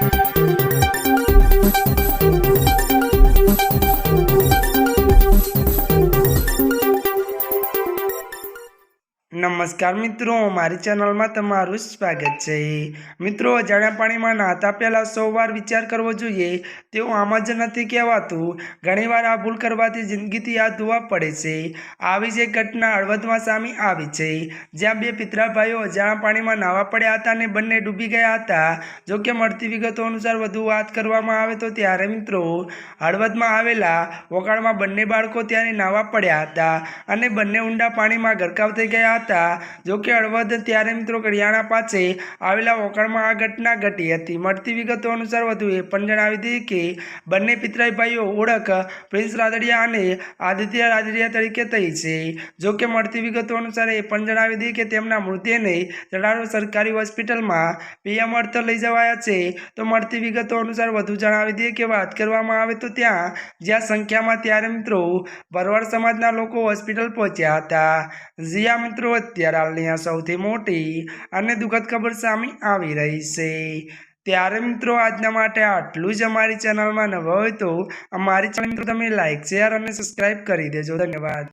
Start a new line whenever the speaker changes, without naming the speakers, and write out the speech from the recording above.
Thank you. નમસ્કાર મિત્રો, મારી ચેનલમાં તમારું સ્વાગત છે. મિત્રો અજાણ્યા પાણીમાં નાહતા પહેલાં સો વાર વિચાર કરવો જોઈએ. તેવું આમ જ નથી કહેવાતું. ઘણીવાર આ ભૂલ કરવાથી જિંદગીથી યાદ ધોવા પડે છે. આવી જ એક ઘટના હળવદમાં સામે આવી છે. જ્યાં બે પિતરા ભાઈઓ અજાણ્યા પાણીમાં નાહવા પડ્યા હતા અને બંને ડૂબી ગયા હતા. જો કે મળતી વિગતો અનુસાર વધુ વાત કરવામાં આવે તો ત્યારે મિત્રો, હળવદમાં આવેલા વોકાળમાં બંને બાળકો ત્યારે નાહવા પડ્યા હતા અને બંને ઊંડા પાણીમાં ગરકાવ થઈ ગયા હતા. જોકે હળવદ ત્યારે મિત્રો કરિયાણા પાસે આવેલા વોકાળમાં આ ઘટના ઘટી હતી. મળતી વિગતો અનુસાર વધુ એ પણ જણાવી હતી કે બંને પિતરાઈ ભાઈઓ ઓળખ પ્રિન્સ રાદડિયા અને આદિત્ય રાદડિયા તરીકે થઈ છે. જોકે મળતી વિગતો અનુસાર એ પણ જણાવી હતી કે તેમના મૃતદેહને જડાડો સરકારી હોસ્પિટલમાં પીએમ અર્થ લઈ જવાયા છે. તો મળતી વિગતો અનુસાર વધુ જણાવી દઈએ કે વાત કરવામાં આવે તો ત્યાં જ્યાં સંખ્યામાં ત્યારે મિત્રો ભરવાડ સમાજના લોકો હોસ્પિટલ પહોંચ્યા હતા. જ્યાં મિત્રો અત્યારે હાલની આ સૌથી મોટી અને દુઃખદ ખબર સામે આવી રહી છે. ત્યારે મિત્રો, આજના માટે આટલું જ અમારી ચેનલમાં નવા હોય તો અમારી ચેનલ મિત્રો, તમે લાઈક, શેર અને સબસ્ક્રાઈબ કરી દેજો. ધન્યવાદ.